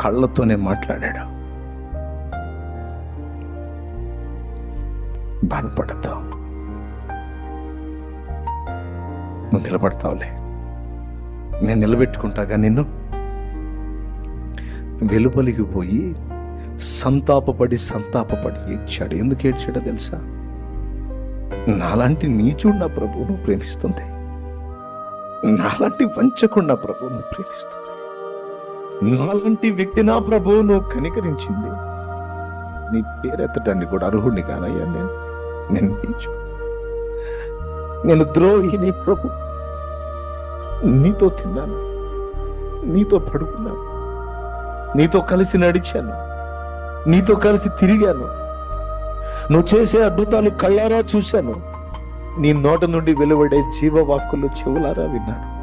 కళ్ళతోనే మాట్లాడాడు. బాధపడద్దు. నువ్వు నిలబడతావులే. నేను నిలబెట్టుకుంటాగా నిన్ను? వెలుపలికి పోయి సంతాపపడి సంతాపపడి ఏడ్చాడు. ఎందుకు ఏడ్చాడో తెలుసా? నాలాంటి నీచుడు నా ప్రభువును ప్రేమిస్తుంది. నాలాంటి వంచకుండా ప్రభువును ప్రేమిస్తుంది. నాలాంటి వ్యక్తి నా ప్రభువును కనికరించింది. నీ పేరెత్తటాన్ని కూడా అర్హుడిని కానయ్యా నేను. నేను నీచు. నేను ద్రోహిని ప్రభు. నీతో తిన్నాను. నీతో పడుకున్నాను. నీతో కలిసి నడిచాను. నీతో కలిసి తిరిగాను. నువ్వు చేసే అద్భుతాలు కళ్ళారా చూశాను. నీ నోట నుండి వెలువడే జీవవాక్కులు చెవులారా విన్నాను.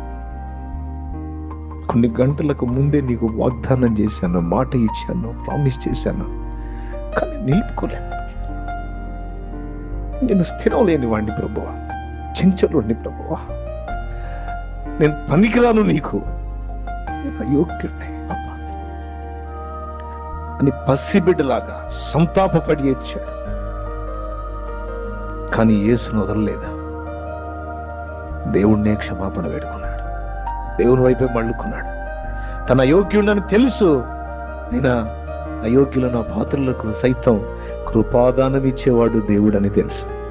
కొన్ని గంటలకు ముందే నీకు వాగ్దానం చేశాను మాట ఇచ్చాను ప్రామిస్ చేశాను. కానీ నిలుపుకోలేకపోయాను నేను స్థిరం లేని వాడిని ప్రభువ. చెంచలుడిని ప్రభువ. నేను పనికిరాను నీకు. నేను అయోగ్యుడిని అపాత్ర. అని పసిబిడ్డలాగా సంతాపపడి ఏడ్చాడు. కానీ ఏసును వదలలేదా? దేవుణ్ణే క్షమాపణ వేడుకున్నాడు. దేవుని వైపే మళ్ళుకున్నాడు. తన అయోగ్యుడని తెలుసు. అయినా అయోగ్యులను పాత్రలకు సైతం కృపాదానం ఇచ్చేవాడు దేవుడని తెలుసు.